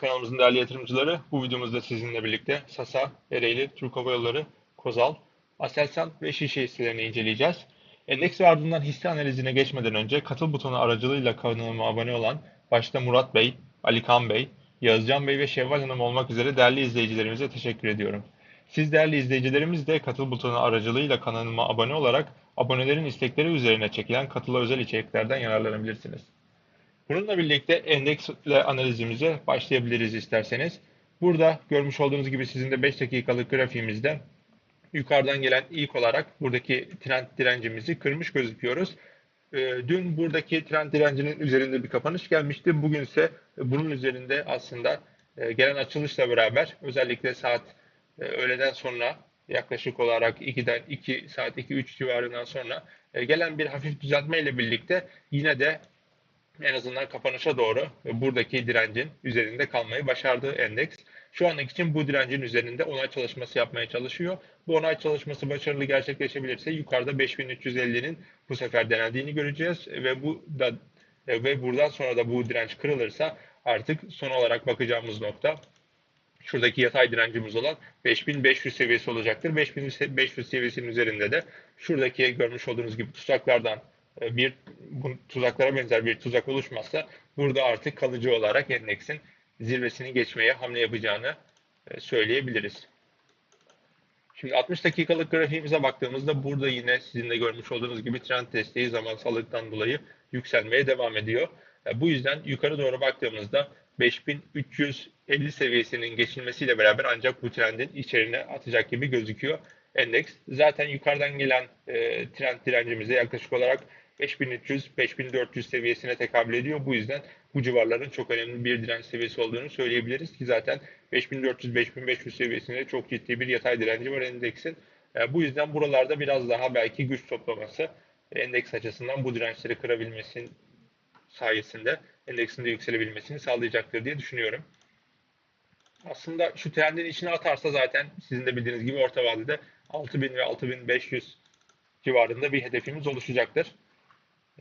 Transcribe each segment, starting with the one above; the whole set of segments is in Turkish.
kanalımızın değerli yatırımcıları, bu videomuzda sizinle birlikte Sasa, Ereğli, Türk Hava Yolları, Kozal, Aselsan ve Şişe hisselerini inceleyeceğiz. Endeks ve ardından hisse analizine geçmeden önce katıl butonu aracılığıyla kanalıma abone olan başta Murat Bey, Ali Kan Bey, Yazcan Bey ve Şevval Hanım olmak üzere değerli izleyicilerimize teşekkür ediyorum. Siz değerli izleyicilerimiz de katıl butonu aracılığıyla kanalıma abone olarak abonelerin istekleri üzerine çekilen katıla özel içeriklerden yararlanabilirsiniz. Bununla birlikte endeksle analizimize başlayabiliriz isterseniz. Burada görmüş olduğunuz gibi sizin de 5 dakikalık grafiğimizde yukarıdan gelen ilk olarak buradaki trend direncimizi kırmış gözüküyoruz. Ee, dün buradaki trend direncinin üzerinde bir kapanış gelmişti. Bugün ise bunun üzerinde aslında e, gelen açılışla beraber özellikle saat e, öğleden sonra yaklaşık olarak 2'den 2 saat 2-3 civarından sonra e, gelen bir hafif düzeltme ile birlikte yine de en azından kapanışa doğru buradaki direncin üzerinde kalmayı başardı endeks. Şu anlık için bu direncin üzerinde onay çalışması yapmaya çalışıyor. Bu onay çalışması başarılı gerçekleşebilirse yukarıda 5350'nin bu sefer denendiğini göreceğiz ve bu da ve buradan sonra da bu direnç kırılırsa artık son olarak bakacağımız nokta şuradaki yatay direncimiz olan 5500 seviyesi olacaktır. 5500 seviyesinin üzerinde de şuradaki görmüş olduğunuz gibi tuzaklardan bir bu tuzaklara benzer bir tuzak oluşmazsa burada artık kalıcı olarak endeksin zirvesini geçmeye hamle yapacağını e, söyleyebiliriz. Şimdi 60 dakikalık grafiğimize baktığımızda burada yine sizin de görmüş olduğunuz gibi trend desteği zamansallıktan dolayı yükselmeye devam ediyor. E, bu yüzden yukarı doğru baktığımızda 5350 seviyesinin geçilmesiyle beraber ancak bu trendin içerine atacak gibi gözüküyor endeks. Zaten yukarıdan gelen e, trend direncimize yaklaşık olarak 5300-5400 seviyesine tekabül ediyor. Bu yüzden bu civarların çok önemli bir direnç seviyesi olduğunu söyleyebiliriz ki zaten 5400-5500 seviyesinde çok ciddi bir yatay direnci var endeksin. Yani bu yüzden buralarda biraz daha belki güç toplaması endeks açısından bu dirençleri kırabilmesinin sayesinde endeksin de yükselebilmesini sağlayacaktır diye düşünüyorum. Aslında şu trendin içine atarsa zaten sizin de bildiğiniz gibi orta vadede 6000 ve 6500 civarında bir hedefimiz oluşacaktır.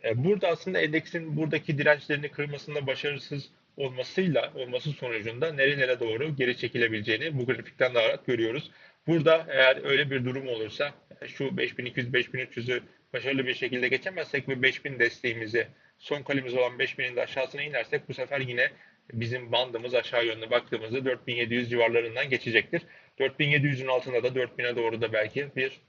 E, burada aslında endeksin buradaki dirençlerini kırmasında başarısız olmasıyla olması sonucunda nerelere doğru geri çekilebileceğini bu grafikten daha rahat görüyoruz. Burada eğer öyle bir durum olursa şu 5200-5300'ü başarılı bir şekilde geçemezsek ve 5000 desteğimizi son kalemiz olan 5000'in de aşağısına inersek bu sefer yine bizim bandımız aşağı yönlü baktığımızda 4700 civarlarından geçecektir. 4700'ün altında da 4000'e doğru da belki bir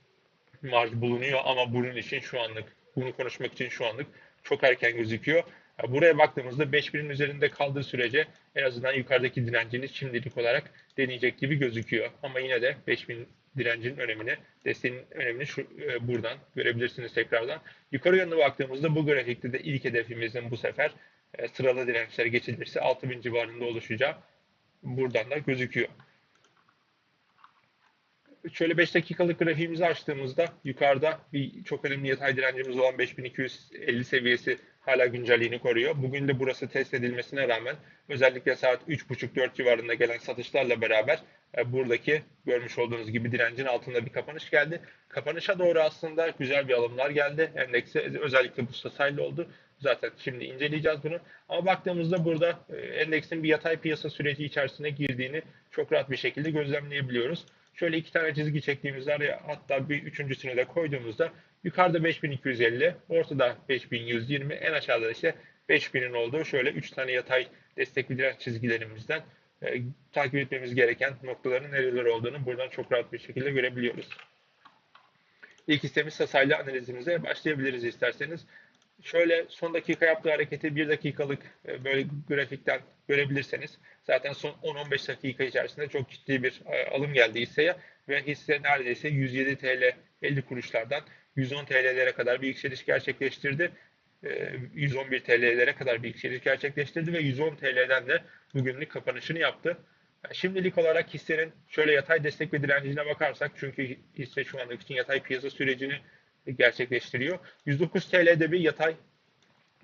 marj bulunuyor ama bunun için şu anlık bunu konuşmak için şu anlık çok erken gözüküyor. Buraya baktığımızda 5000'in üzerinde kaldığı sürece en azından yukarıdaki direnciniz şimdilik olarak deneyecek gibi gözüküyor. Ama yine de 5000 direncin önemini, desteğinin önemini şu, e, buradan görebilirsiniz tekrardan. Yukarı yönlü baktığımızda bu grafikte de ilk hedefimizin bu sefer e, sıralı dirençler geçilirse 6000 civarında oluşacağı buradan da gözüküyor şöyle 5 dakikalık grafiğimizi açtığımızda yukarıda bir çok önemli yatay direncimiz olan 5250 seviyesi hala güncelliğini koruyor. Bugün de burası test edilmesine rağmen özellikle saat 3.30-4 civarında gelen satışlarla beraber e, buradaki görmüş olduğunuz gibi direncin altında bir kapanış geldi. Kapanışa doğru aslında güzel bir alımlar geldi. Endekse özellikle bu stasayla oldu. Zaten şimdi inceleyeceğiz bunu. Ama baktığımızda burada e, endeksin bir yatay piyasa süreci içerisine girdiğini çok rahat bir şekilde gözlemleyebiliyoruz. Şöyle iki tane çizgi çektiğimizde hatta bir üçüncüsünü de koyduğumuzda yukarıda 5250, ortada 5120, en aşağıda ise 5000'in olduğu şöyle 3 tane yatay destekli direnç çizgilerimizden e, takip etmemiz gereken noktaların nereler olduğunu buradan çok rahat bir şekilde görebiliyoruz. İlk hissemiz Sasayla analizimize başlayabiliriz isterseniz. Şöyle son dakika yaptığı hareketi bir dakikalık e, böyle grafikten görebilirseniz zaten son 10-15 dakika içerisinde çok ciddi bir e, alım geldi hisseye ve hisse neredeyse 107 TL 50 kuruşlardan 110 TL'lere kadar bir yükseliş gerçekleştirdi. 111 e, TL'lere kadar bir yükseliş gerçekleştirdi ve 110 TL'den de bugünlük kapanışını yaptı. Şimdilik olarak hissenin şöyle yatay destek ve direncine bakarsak çünkü hisse şu andaki için yatay piyasa sürecini gerçekleştiriyor. 109 TL'de bir yatay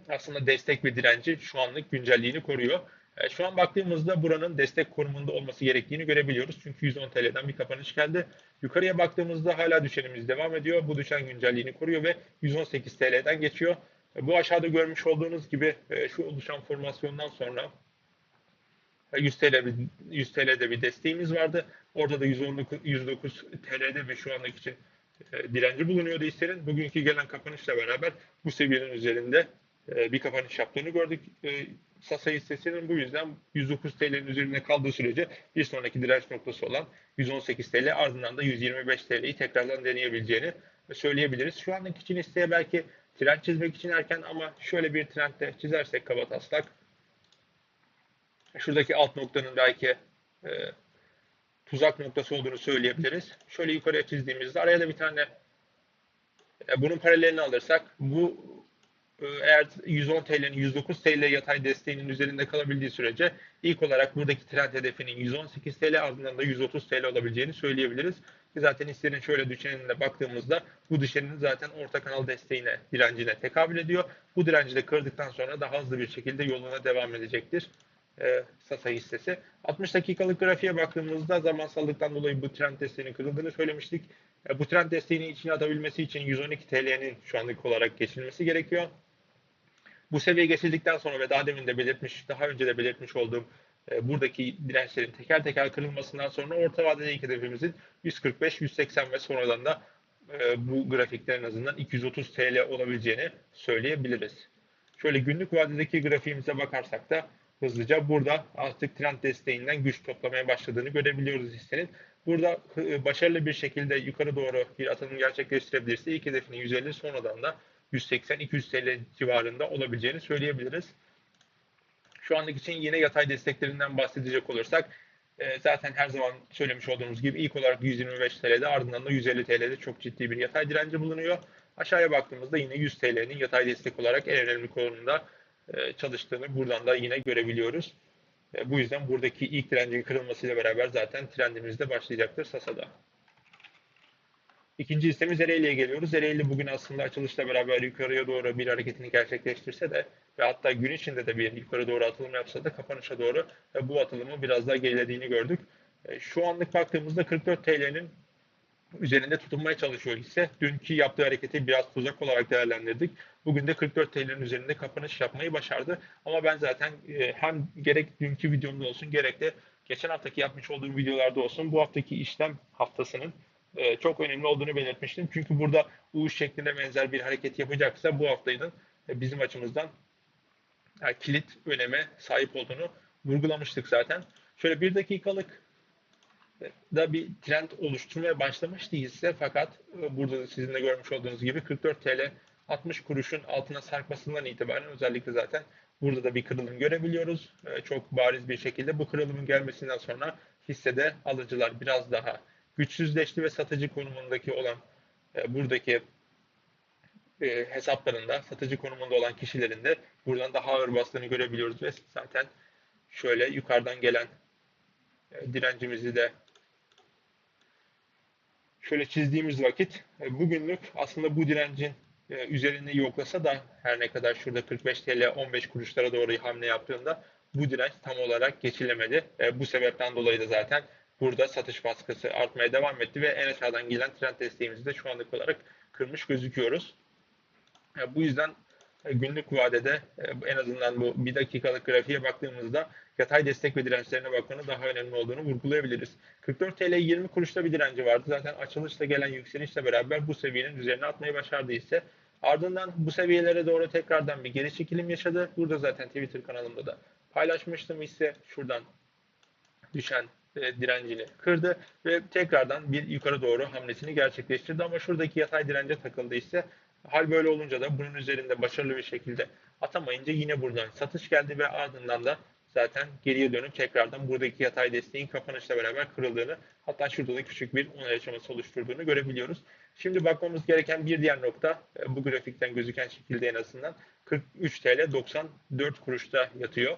aslında destek ve direnci şu anlık güncelliğini koruyor. E, şu an baktığımızda buranın destek konumunda olması gerektiğini görebiliyoruz. Çünkü 110 TL'den bir kapanış geldi. Yukarıya baktığımızda hala düşenimiz devam ediyor. Bu düşen güncelliğini koruyor ve 118 TL'den geçiyor. E, bu aşağıda görmüş olduğunuz gibi e, şu oluşan formasyondan sonra 100 TL bir 100 TL'de bir desteğimiz vardı. Orada da 119 109 TL'de ve şu e, direnci bulunuyordu hissenin. Bugünkü gelen kapanışla beraber bu seviyenin üzerinde e, bir kapanış yaptığını gördük. E, Sasa hissesinin bu yüzden 109 TL'nin üzerinde kaldığı sürece bir sonraki direnç noktası olan 118 TL ardından da 125 TL'yi tekrardan deneyebileceğini söyleyebiliriz. Şu anlık için hisseye belki trend çizmek için erken ama şöyle bir trendde çizersek kaba taslak şuradaki alt noktanın belki e, tuzak noktası olduğunu söyleyebiliriz. Şöyle yukarıya çizdiğimizde araya da bir tane e, bunun paralelini alırsak bu e, eğer 110 TL'nin 109 TL yatay desteğinin üzerinde kalabildiği sürece ilk olarak buradaki trend hedefinin 118 TL ardından da 130 TL olabileceğini söyleyebiliriz. Zaten hissenin şöyle düşenine baktığımızda bu düşenin zaten orta kanal desteğine, direncine tekabül ediyor. Bu direnci de kırdıktan sonra daha hızlı bir şekilde yoluna devam edecektir e, Sasa hissesi. 60 dakikalık grafiğe baktığımızda zamansallıktan dolayı bu trend desteğinin kırıldığını söylemiştik. E, bu trend desteğini içine atabilmesi için 112 TL'nin şu anlık olarak geçilmesi gerekiyor. Bu seviye geçildikten sonra ve daha demin de belirtmiş, daha önce de belirtmiş olduğum e, buradaki dirençlerin teker teker kırılmasından sonra orta vadeli ilk hedefimizin 145, 180 ve sonradan da e, bu grafikte en azından 230 TL olabileceğini söyleyebiliriz. Şöyle günlük vadedeki grafiğimize bakarsak da hızlıca burada artık trend desteğinden güç toplamaya başladığını görebiliyoruz hissenin. Burada e, başarılı bir şekilde yukarı doğru bir atılım gerçekleştirebilirse ilk hedefini 150 sonradan da 180-200 TL civarında olabileceğini söyleyebiliriz. Şu anlık için yine yatay desteklerinden bahsedecek olursak e, zaten her zaman söylemiş olduğumuz gibi ilk olarak 125 TL'de ardından da 150 TL'de çok ciddi bir yatay direnci bulunuyor. Aşağıya baktığımızda yine 100 TL'nin yatay destek olarak en önemli konumunda e, çalıştığını buradan da yine görebiliyoruz. E, bu yüzden buradaki ilk direncin kırılmasıyla beraber zaten trendimiz de başlayacaktır Sasa'da. İkinci hissemiz Ereğli'ye geliyoruz. Ereğli bugün aslında açılışla beraber yukarıya doğru bir hareketini gerçekleştirse de ve hatta gün içinde de bir yukarı doğru atılım yapsa da kapanışa doğru e, bu atılımı biraz daha gerilediğini gördük. E, şu anlık baktığımızda 44 TL'nin üzerinde tutunmaya çalışıyor hisse. Dünkü yaptığı hareketi biraz tuzak olarak değerlendirdik. Bugün de 44 TL'nin üzerinde kapanış yapmayı başardı. Ama ben zaten e, hem gerek dünkü videomda olsun gerek de geçen haftaki yapmış olduğum videolarda olsun bu haftaki işlem haftasının e, çok önemli olduğunu belirtmiştim. Çünkü burada U şeklinde benzer bir hareket yapacaksa bu haftanın e, bizim açımızdan kilit öneme sahip olduğunu vurgulamıştık zaten. Şöyle bir dakikalık da bir trend oluşturmaya başlamıştı hisse fakat e, burada da sizin de görmüş olduğunuz gibi 44 TL 60 kuruşun altına sarkmasından itibaren özellikle zaten burada da bir kırılım görebiliyoruz. Çok bariz bir şekilde bu kırılımın gelmesinden sonra hissede alıcılar biraz daha güçsüzleşti ve satıcı konumundaki olan e, buradaki e, hesaplarında satıcı konumunda olan kişilerin de buradan daha ağır bastığını görebiliyoruz ve zaten şöyle yukarıdan gelen e, direncimizi de şöyle çizdiğimiz vakit e, bugünlük aslında bu direncin e, üzerinde yoklasa da her ne kadar şurada 45 TL 15 kuruşlara doğru hamle yaptığında bu direnç tam olarak geçilemedi. E, bu sebepten dolayı da zaten burada satış baskısı artmaya devam etti ve en aşağıdan gelen trend desteğimizi de şu anlık olarak kırmış gözüküyoruz. Bu yüzden günlük vadede en azından bu bir dakikalık grafiğe baktığımızda yatay destek ve dirençlerine bakmanın daha önemli olduğunu vurgulayabiliriz. 44 TL 20 kuruşta bir direnci vardı. Zaten açılışla gelen yükselişle beraber bu seviyenin üzerine atmayı başardı ise ardından bu seviyelere doğru tekrardan bir geri çekilim yaşadı. Burada zaten Twitter kanalımda da paylaşmıştım ise şuradan düşen e, direncini kırdı ve tekrardan bir yukarı doğru hamlesini gerçekleştirdi. Ama şuradaki yatay dirence takıldı ise hal böyle olunca da bunun üzerinde başarılı bir şekilde atamayınca yine buradan satış geldi ve ardından da zaten geriye dönüp tekrardan buradaki yatay desteğin kapanışla beraber kırıldığını hatta şurada da küçük bir onay aşaması oluşturduğunu görebiliyoruz. Şimdi bakmamız gereken bir diğer nokta e, bu grafikten gözüken şekilde en azından 43 TL 94 kuruşta yatıyor.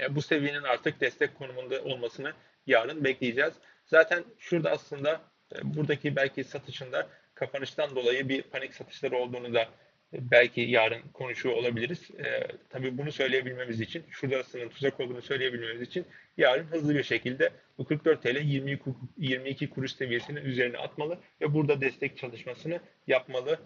E, bu seviyenin artık destek konumunda olmasını yarın bekleyeceğiz. Zaten şurada aslında e, buradaki belki satışında kapanıştan dolayı bir panik satışları olduğunu da belki yarın konuşuyor olabiliriz. E, tabii bunu söyleyebilmemiz için, şurada aslında tuzak olduğunu söyleyebilmemiz için yarın hızlı bir şekilde bu 44 TL 22, 22 kuruş seviyesinin üzerine atmalı ve burada destek çalışmasını yapmalı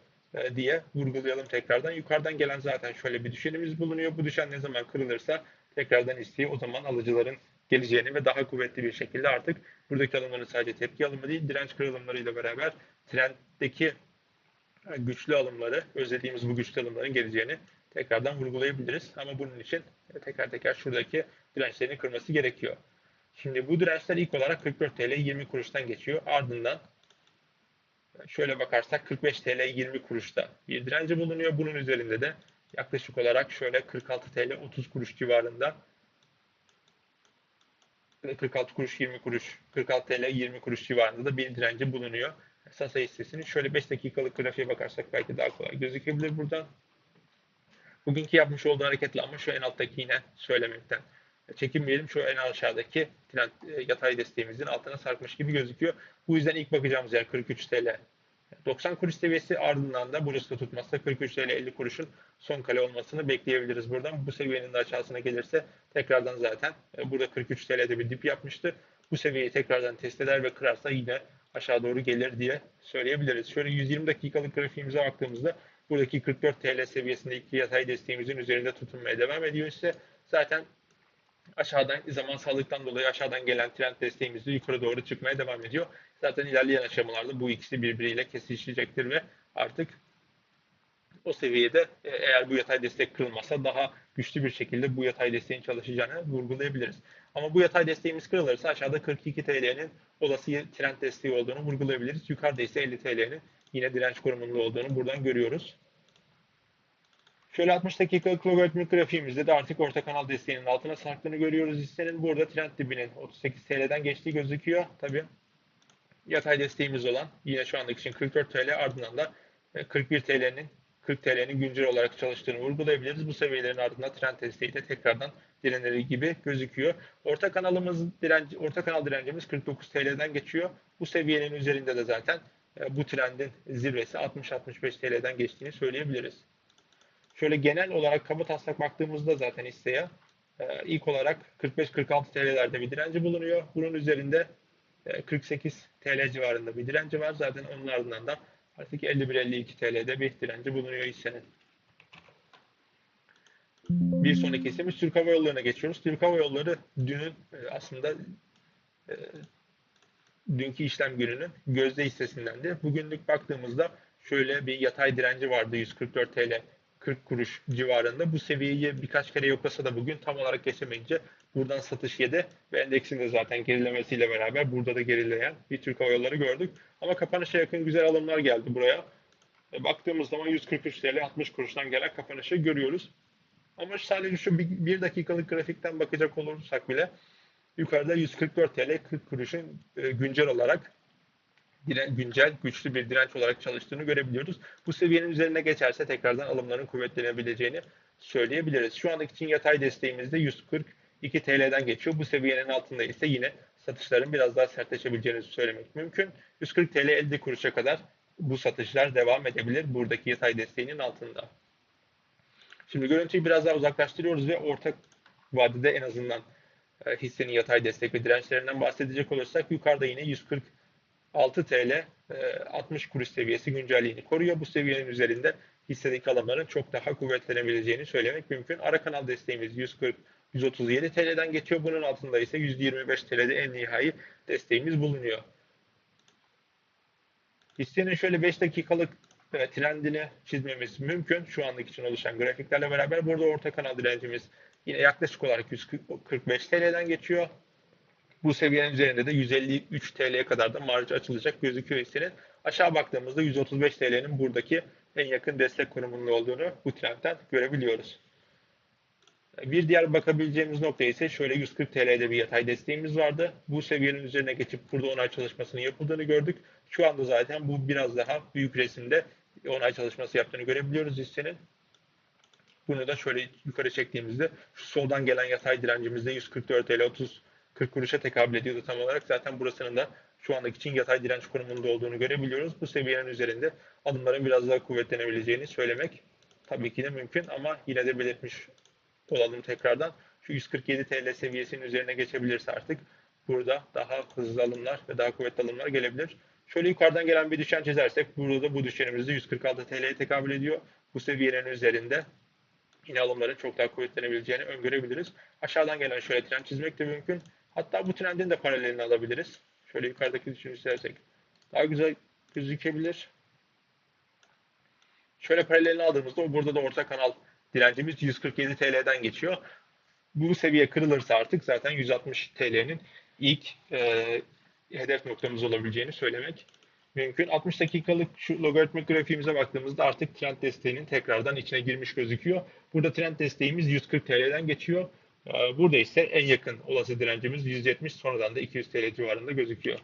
diye vurgulayalım tekrardan. Yukarıdan gelen zaten şöyle bir düşenimiz bulunuyor. Bu düşen ne zaman kırılırsa tekrardan isteği o zaman alıcıların geleceğini ve daha kuvvetli bir şekilde artık buradaki alımların sadece tepki alımı değil direnç kırılımlarıyla beraber trenddeki güçlü alımları, özlediğimiz bu güçlü alımların geleceğini tekrardan vurgulayabiliriz. Ama bunun için teker teker şuradaki dirençlerini kırması gerekiyor. Şimdi bu dirençler ilk olarak 44 TL 20 kuruştan geçiyor. Ardından şöyle bakarsak 45 TL 20 kuruşta bir direnci bulunuyor. Bunun üzerinde de yaklaşık olarak şöyle 46 TL 30 kuruş civarında 46 kuruş 20 kuruş 46 TL 20 kuruş civarında da bir direnci bulunuyor. Sasa hissesinin şöyle 5 dakikalık grafiğe bakarsak belki daha kolay gözükebilir buradan. Bugünkü yapmış olduğu hareketle ama şu en alttaki yine söylemekten çekinmeyelim. Şu en aşağıdaki trend e, yatay desteğimizin altına sarkmış gibi gözüküyor. Bu yüzden ilk bakacağımız yer 43 TL. 90 kuruş seviyesi ardından da burası da tutmazsa 43 TL 50 kuruşun son kale olmasını bekleyebiliriz buradan. Bu seviyenin de aşağısına gelirse tekrardan zaten e, burada 43 TL'de bir dip yapmıştı. Bu seviyeyi tekrardan test eder ve kırarsa yine aşağı doğru gelir diye söyleyebiliriz. Şöyle 120 dakikalık grafiğimize baktığımızda buradaki 44 TL seviyesindeki yatay desteğimizin üzerinde tutunmaya devam ediyor ise zaten aşağıdan zaman sağlıktan dolayı aşağıdan gelen trend desteğimiz de yukarı doğru çıkmaya devam ediyor. Zaten ilerleyen aşamalarda bu ikisi birbiriyle kesişecektir ve artık o seviyede e, eğer bu yatay destek kırılmazsa daha güçlü bir şekilde bu yatay desteğin çalışacağını vurgulayabiliriz. Ama bu yatay desteğimiz kırılırsa aşağıda 42 TL'nin olası trend desteği olduğunu vurgulayabiliriz. Yukarıda ise 50 TL'nin yine direnç konumunda olduğunu buradan görüyoruz. Şöyle 60 dakikalık logaritmik grafiğimizde de artık orta kanal desteğinin altına sarktığını görüyoruz. Hissenin burada trend dibinin 38 TL'den geçtiği gözüküyor. Tabii yatay desteğimiz olan yine şu andaki için 44 TL ardından da 41 e, TL'nin 40 TL'nin güncel olarak çalıştığını vurgulayabiliriz. Bu seviyelerin ardından trend desteği de tekrardan direnir gibi gözüküyor. Orta kanalımız direnci, orta kanal direncimiz 49 TL'den geçiyor. Bu seviyenin üzerinde de zaten e, bu trendin zirvesi 60-65 TL'den geçtiğini söyleyebiliriz. Şöyle genel olarak kaba taslak baktığımızda zaten hisseye e, ilk olarak 45-46 TL'lerde bir direnci bulunuyor. Bunun üzerinde 48 e, TL civarında bir direnci var. Zaten onun ardından da artık 51-52 TL'de bir direnci bulunuyor hissenin. Bir sonraki hissemiz Türk Hava Yolları'na geçiyoruz. Türk Hava Yolları dünün e, aslında dünkü işlem gününün gözde hissesindendi. Bugünlük baktığımızda şöyle bir yatay direnci vardı 144 TL 40 kuruş civarında. Bu seviyeyi birkaç kere yoklasa da bugün tam olarak geçemeyince buradan satış yedi ve endeksin de zaten gerilemesiyle beraber burada da gerileyen bir Türk Hava Yolları gördük. Ama kapanışa yakın güzel alımlar geldi buraya. E, baktığımız zaman 143 TL 60 kuruştan gelen kapanışı görüyoruz. Ama sadece şu bir, bir dakikalık grafikten bakacak olursak bile yukarıda 144 TL 40 kuruşun e, güncel olarak diren, güncel güçlü bir direnç olarak çalıştığını görebiliyoruz. Bu seviyenin üzerine geçerse tekrardan alımların kuvvetlenebileceğini söyleyebiliriz. Şu andaki için yatay desteğimizde 142 TL'den geçiyor. Bu seviyenin altında ise yine satışların biraz daha sertleşebileceğini söylemek mümkün. 140 TL 50 kuruşa kadar bu satışlar devam edebilir buradaki yatay desteğinin altında. Şimdi görüntüyü biraz daha uzaklaştırıyoruz ve ortak vadede en azından e, hissenin yatay destek ve dirençlerinden bahsedecek olursak yukarıda yine 140 6 TL 60 kuruş seviyesi güncelliğini koruyor. Bu seviyenin üzerinde hissedeki alımların çok daha kuvvetlenebileceğini söylemek mümkün. Ara kanal desteğimiz 140 137 TL'den geçiyor. Bunun altında ise 125 TL'de en nihai desteğimiz bulunuyor. Hissenin şöyle 5 dakikalık trendini çizmemiz mümkün. Şu anlık için oluşan grafiklerle beraber. Burada orta kanal direncimiz yine yaklaşık olarak 145 TL'den geçiyor. Bu seviyenin üzerinde de 153 TL'ye kadar da marj açılacak gözüküyor hissenin. Aşağı baktığımızda 135 TL'nin buradaki en yakın destek konumunda olduğunu bu trendten görebiliyoruz. Bir diğer bakabileceğimiz nokta ise şöyle 140 TL'de bir yatay desteğimiz vardı. Bu seviyenin üzerine geçip burada onay çalışmasının yapıldığını gördük. Şu anda zaten bu biraz daha büyük resimde onay çalışması yaptığını görebiliyoruz hissenin. Bunu da şöyle yukarı çektiğimizde şu soldan gelen yatay direncimizde 144 TL 30 40 kuruşa tekabül ediyordu tam olarak. Zaten burasının da şu andaki için yatay direnç konumunda olduğunu görebiliyoruz. Bu seviyenin üzerinde adımların biraz daha kuvvetlenebileceğini söylemek tabii ki de mümkün ama yine de belirtmiş olalım tekrardan. Şu 147 TL seviyesinin üzerine geçebilirse artık burada daha hızlı alımlar ve daha kuvvetli alımlar gelebilir. Şöyle yukarıdan gelen bir düşen çizersek burada da bu düşenimiz de 146 TL'ye tekabül ediyor. Bu seviyenin üzerinde yine alımların çok daha kuvvetlenebileceğini öngörebiliriz. Aşağıdan gelen şöyle trend çizmek de mümkün. Hatta bu trendin de paralelini alabiliriz. Şöyle yukarıdaki düşün istersek daha güzel gözükebilir. Şöyle paralelini aldığımızda burada da orta kanal direncimiz 147 TL'den geçiyor. Bu seviye kırılırsa artık zaten 160 TL'nin ilk e, hedef noktamız olabileceğini söylemek mümkün. 60 dakikalık şu logaritmik grafiğimize baktığımızda artık trend desteğinin tekrardan içine girmiş gözüküyor. Burada trend desteğimiz 140 TL'den geçiyor. E, burada ise en yakın olası direncimiz 170 sonradan da 200 TL civarında gözüküyor.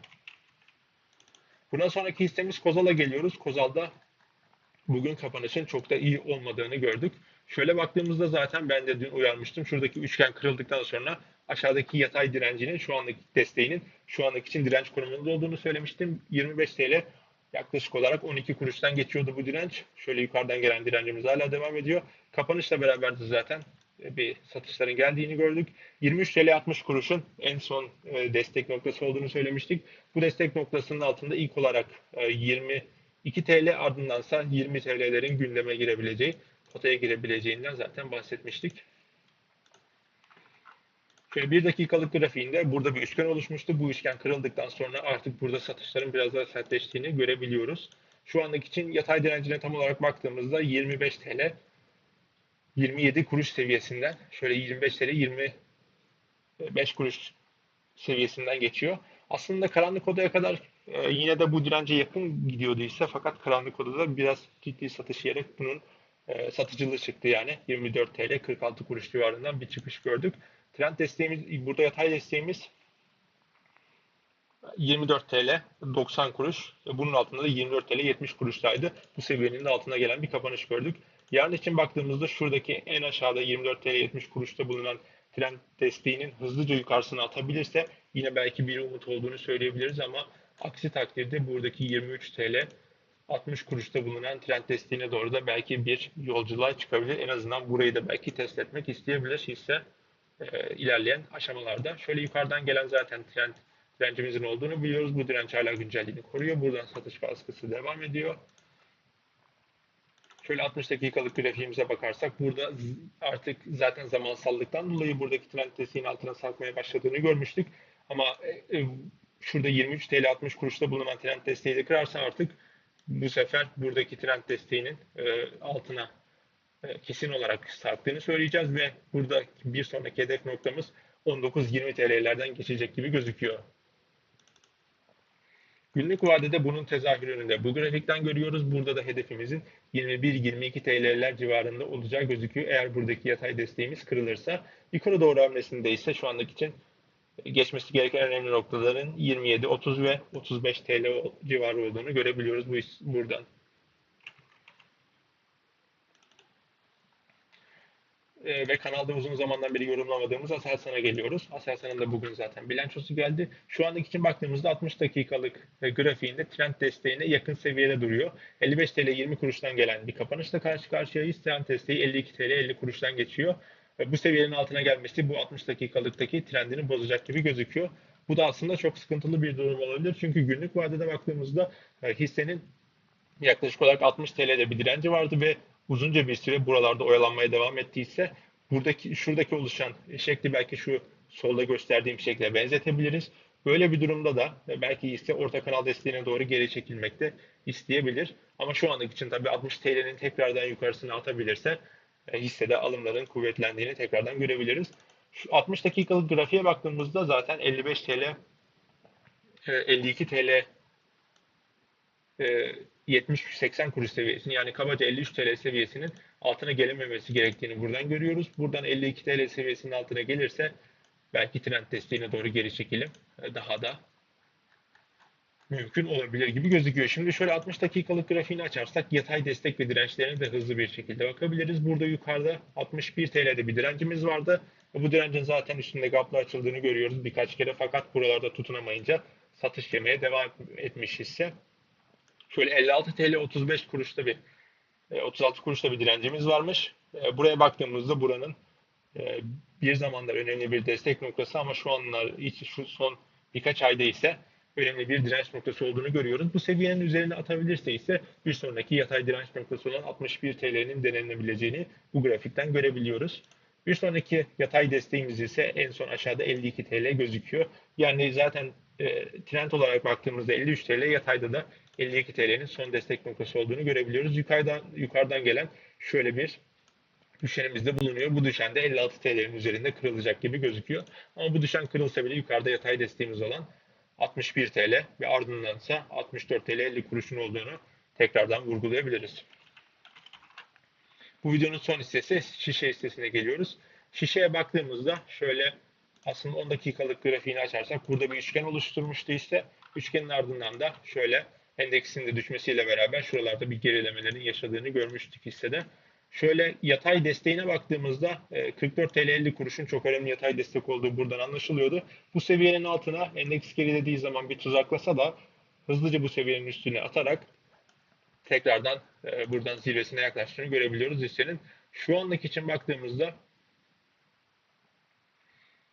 Bundan sonraki hissemiz Kozal'a geliyoruz. Kozal'da bugün kapanışın çok da iyi olmadığını gördük. Şöyle baktığımızda zaten ben de dün uyarmıştım. Şuradaki üçgen kırıldıktan sonra aşağıdaki yatay direncinin şu andaki desteğinin şu andaki için direnç konumunda olduğunu söylemiştim. 25 TL yaklaşık olarak 12 kuruştan geçiyordu bu direnç. Şöyle yukarıdan gelen direncimiz hala devam ediyor. Kapanışla beraber de zaten bir satışların geldiğini gördük. 23 TL 60 kuruşun en son e, destek noktası olduğunu söylemiştik. Bu destek noktasının altında ilk olarak 22 e, TL ardındansa 20 TL'lerin gündeme girebileceği, potaya girebileceğinden zaten bahsetmiştik. Bir dakikalık grafiğinde burada bir üçgen oluşmuştu. Bu üçgen kırıldıktan sonra artık burada satışların biraz daha sertleştiğini görebiliyoruz. Şu andaki için yatay direncine tam olarak baktığımızda 25 TL 27 kuruş seviyesinden şöyle 25 TL 25 kuruş seviyesinden geçiyor. Aslında karanlık odaya kadar e, yine de bu dirence yakın gidiyordu ise fakat karanlık odada biraz ciddi satış yiyerek bunun e, satıcılığı çıktı yani 24 TL 46 kuruş civarından bir çıkış gördük. Trend desteğimiz burada yatay desteğimiz 24 TL 90 kuruş. Bunun altında da 24 TL 70 kuruştaydı. Bu seviyenin de altına gelen bir kapanış gördük. Yarın için baktığımızda şuradaki en aşağıda 24 TL 70 kuruşta bulunan trend desteğinin hızlıca yukarısına atabilirse yine belki bir umut olduğunu söyleyebiliriz ama aksi takdirde buradaki 23 TL 60 kuruşta bulunan trend desteğine doğru da belki bir yolculuğa çıkabilir. En azından burayı da belki test etmek isteyebilir hisse e, ilerleyen aşamalarda. Şöyle yukarıdan gelen zaten trend direncimizin olduğunu biliyoruz. Bu direnç hala güncelliğini koruyor. Buradan satış baskısı devam ediyor. Şöyle 60 dakikalık grafiğimize bakarsak burada artık zaten zamansallıktan dolayı buradaki trend desteğin altına sarkmaya başladığını görmüştük. Ama e, e şurada 23 TL 60 kuruşta bulunan trend desteği de kırarsa artık bu sefer buradaki trend desteğinin e, altına kesin olarak sarktığını söyleyeceğiz ve burada bir sonraki hedef noktamız 19-20 TL'lerden geçecek gibi gözüküyor. Günlük vadede bunun tezahürünü de bu grafikten görüyoruz. Burada da hedefimizin 21-22 TL'ler civarında olacağı gözüküyor. Eğer buradaki yatay desteğimiz kırılırsa. Yukarı doğru hamlesinde ise şu andaki için geçmesi gereken önemli noktaların 27, 30 ve 35 TL civarı olduğunu görebiliyoruz bu buradan. E, ve kanalda uzun zamandan beri yorumlamadığımız Aselsan'a geliyoruz. Aselsan'ın da bugün zaten bilançosu geldi. Şu andaki için baktığımızda 60 dakikalık e, grafiğinde trend desteğine yakın seviyede duruyor. 55 TL 20 kuruştan gelen bir kapanışla karşı karşıyayız. Trend desteği 52 TL 50 kuruştan geçiyor. Ve bu seviyenin altına gelmesi bu 60 dakikalıktaki trendini bozacak gibi gözüküyor. Bu da aslında çok sıkıntılı bir durum olabilir. Çünkü günlük vadede baktığımızda e, hissenin yaklaşık olarak 60 TL'de bir direnci vardı ve uzunca bir süre buralarda oyalanmaya devam ettiyse buradaki şuradaki oluşan şekli belki şu solda gösterdiğim şekle benzetebiliriz. Böyle bir durumda da belki ise orta kanal desteğine doğru geri çekilmekte isteyebilir. Ama şu anlık için tabii 60 TL'nin tekrardan yukarısına atabilirse e, hissede alımların kuvvetlendiğini tekrardan görebiliriz. Şu 60 dakikalık grafiğe baktığımızda zaten 55 TL 52 TL 70-80 kuruş seviyesini yani kabaca 53 TL seviyesinin altına gelememesi gerektiğini buradan görüyoruz. Buradan 52 TL seviyesinin altına gelirse belki trend desteğine doğru geri çekilim e, daha da mümkün olabilir gibi gözüküyor. Şimdi şöyle 60 dakikalık grafiğini açarsak yatay destek ve dirençlerine de hızlı bir şekilde bakabiliriz. Burada yukarıda 61 TL'de bir direncimiz vardı. Bu direncin zaten üstünde gapla açıldığını görüyoruz birkaç kere fakat buralarda tutunamayınca satış yemeye devam etmiş hisse. Şöyle 56 TL 35 kuruşta bir 36 e, kuruşta bir direncimiz varmış. E, buraya baktığımızda buranın e, bir zamanlar önemli bir destek noktası ama şu anlar şu son birkaç ayda ise önemli bir direnç noktası olduğunu görüyoruz. Bu seviyenin üzerine atabilirse ise bir sonraki yatay direnç noktası olan 61 TL'nin denenebileceğini bu grafikten görebiliyoruz. Bir sonraki yatay desteğimiz ise en son aşağıda 52 TL gözüküyor. Yani zaten e, trend olarak baktığımızda 53 TL, yatayda da 52 TL'nin son destek noktası olduğunu görebiliyoruz. Yukarıdan yukarıdan gelen şöyle bir düşenimizde bulunuyor. Bu düşen de 56 TL'nin üzerinde kırılacak gibi gözüküyor. Ama bu düşen kırılsa bile yukarıda yatay desteğimiz olan 61 TL ve ardından ise 64 TL 50 kuruşun olduğunu tekrardan vurgulayabiliriz. Bu videonun son hissesi şişe hissesine geliyoruz. Şişeye baktığımızda şöyle aslında 10 dakikalık grafiğini açarsak burada bir üçgen oluşturmuştu ise üçgenin ardından da şöyle endeksin de düşmesiyle beraber şuralarda bir gerilemelerin yaşadığını görmüştük hissede. Şöyle yatay desteğine baktığımızda 44 TL 50 kuruşun çok önemli yatay destek olduğu buradan anlaşılıyordu. Bu seviyenin altına endeks gerilediği zaman bir tuzaklasa da hızlıca bu seviyenin üstüne atarak tekrardan e, buradan zirvesine yaklaştığını görebiliyoruz hissenin. Şu anlık için baktığımızda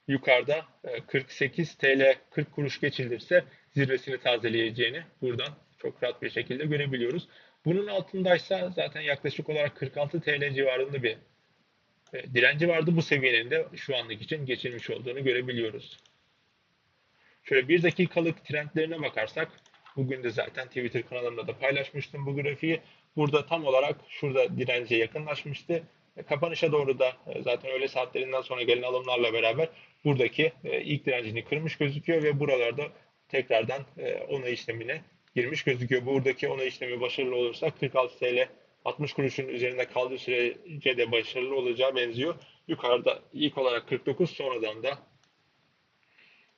yukarıda 48 TL 40 kuruş geçilirse zirvesini tazeleyeceğini buradan çok rahat bir şekilde görebiliyoruz. Bunun altındaysa zaten yaklaşık olarak 46 TL civarında bir e, direnci vardı. Bu seviyenin de şu anlık için geçilmiş olduğunu görebiliyoruz. Şöyle bir dakikalık trendlerine bakarsak bugün de zaten Twitter kanalımda da paylaşmıştım bu grafiği. Burada tam olarak şurada dirence yakınlaşmıştı. E, kapanışa doğru da e, zaten öğle saatlerinden sonra gelen alımlarla beraber buradaki ilk direncini kırmış gözüküyor ve buralarda tekrardan onay işlemine girmiş gözüküyor. Buradaki onay işlemi başarılı olursa 46 TL 60 kuruşun üzerinde kaldığı sürece de başarılı olacağı benziyor. Yukarıda ilk olarak 49 sonradan da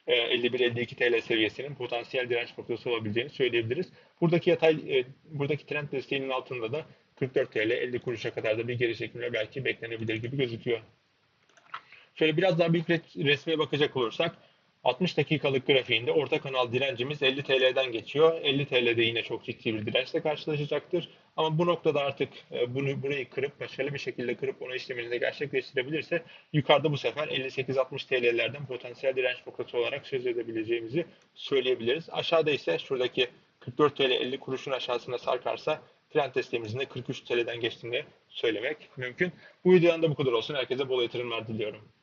51-52 e, TL seviyesinin potansiyel direnç noktası olabileceğini söyleyebiliriz. Buradaki yatay, e, buradaki trend desteğinin altında da 44 TL 50 kuruşa kadar da bir geri çekilme belki beklenebilir gibi gözüküyor. Şöyle biraz daha büyük resme bakacak olursak 60 dakikalık grafiğinde orta kanal direncimiz 50 TL'den geçiyor. 50 TL'de yine çok ciddi bir dirençle karşılaşacaktır. Ama bu noktada artık e, bunu burayı kırıp başarılı bir şekilde kırıp ona işlemini gerçekleştirebilirse yukarıda bu sefer 58-60 TL'lerden potansiyel direnç noktası olarak söz edebileceğimizi söyleyebiliriz. Aşağıda ise şuradaki 44 TL 50 kuruşun aşağısına sarkarsa trend destemizin de 43 TL'den geçtiğini söylemek mümkün. Bu videodan da bu kadar olsun. Herkese bol yatırımlar diliyorum.